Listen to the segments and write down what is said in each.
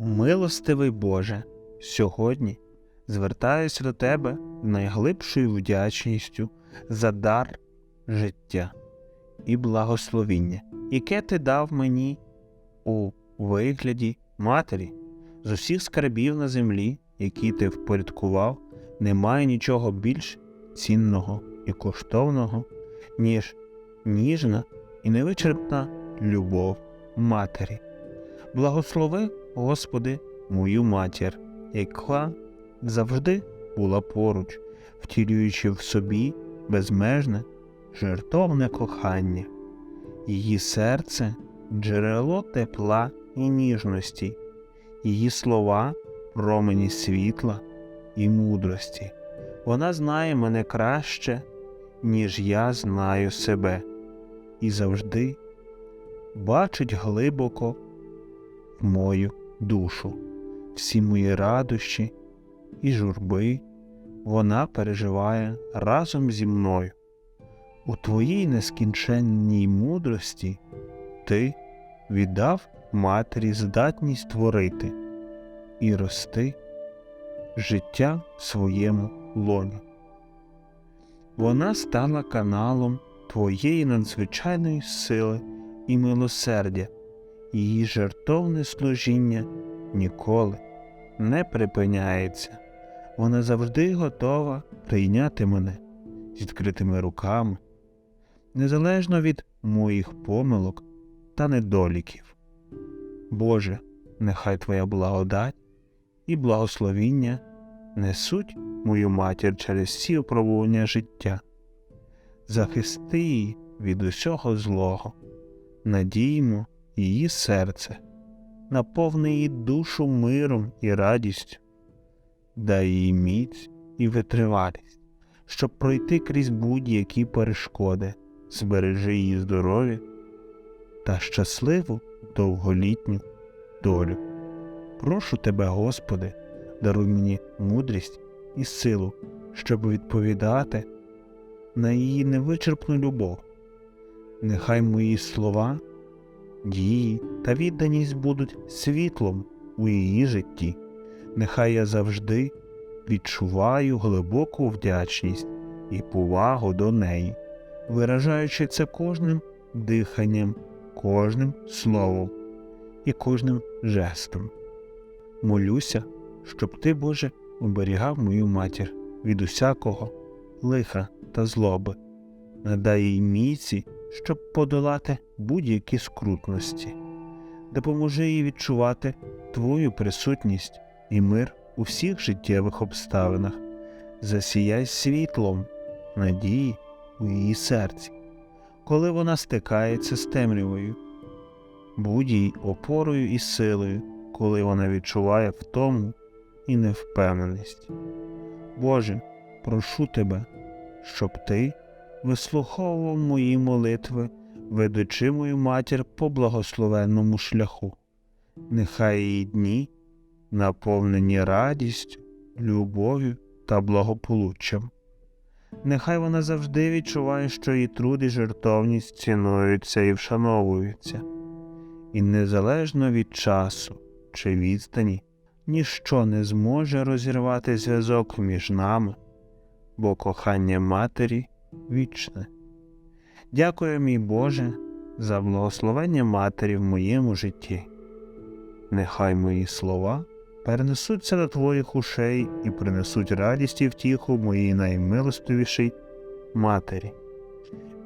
Милостивий Боже, сьогодні звертаюся до Тебе з найглибшою вдячністю за дар життя і благословіння, яке Ти дав мені у вигляді матері. З усіх скарбів на землі, які ти впорядкував, немає нічого більш цінного і коштовного, ніж ніжна і невичерпна любов матері. Благослови, Господи, мою матір, яка завжди була поруч, втілюючи в собі безмежне, жертовне кохання. Її серце джерело тепла і ніжності, її слова промені світла і мудрості. Вона знає мене краще, ніж я знаю себе, і завжди бачить глибоко мою душу, всі мої радощі і журби вона переживає разом зі мною. У твоїй нескінченній мудрості ти віддав матері здатність творити і рости життя в своєму лоні. Вона стала каналом твоєї надзвичайної сили і милосердя, її жертовне служіння ніколи не припиняється. Вона завжди готова прийняти мене з відкритими руками, незалежно від моїх помилок та недоліків. Боже, нехай Твоя благодать і благословіння несуть мою матір через всі опробування життя. Захисти її від усього злого, надіймо її серце, наповни її душу миром і радістю, дай їй міць і витривалість, щоб пройти крізь будь-які перешкоди, збережи її здоров'я та щасливу довголітню долю. Прошу тебе, Господи, даруй мені мудрість і силу, щоб відповідати на її невичерпну любов. Нехай мої слова, дії та відданість будуть світлом у її житті. Нехай я завжди відчуваю глибоку вдячність і повагу до неї, виражаючи це кожним диханням, кожним словом і кожним жестом. Молюся, щоб ти, Боже, оберігав мою матір від усякого лиха та злоби, надай їй міці, щоб подолати будь-які скрутності, допоможи їй відчувати Твою присутність і мир у всіх життєвих обставинах, засіяй світлом надії у її серці, коли вона стикається з темрявою, будь їй опорою і силою, коли вона відчуває втому і невпевненість. Боже, прошу тебе, щоб ти вислуховував мої молитви, ведучи мою матір по благословенному шляху. Нехай її дні наповнені радістю, любов'ю та благополуччям. Нехай вона завжди відчуває, що її труд і жертовність цінуються і вшановуються, і незалежно від часу чи відстані, ніщо не зможе розірвати зв'язок між нами, бо кохання матері вічне. Дякую, мій Боже, за благословення матері в моєму житті. Нехай мої слова перенесуться до твоїх ушей і принесуть радість і втіху моїй наймилостивішій матері.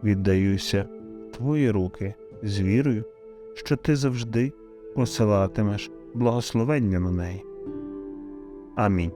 Віддаюся в твої руки з вірою, що ти завжди посилатимеш благословення на неї. Амінь.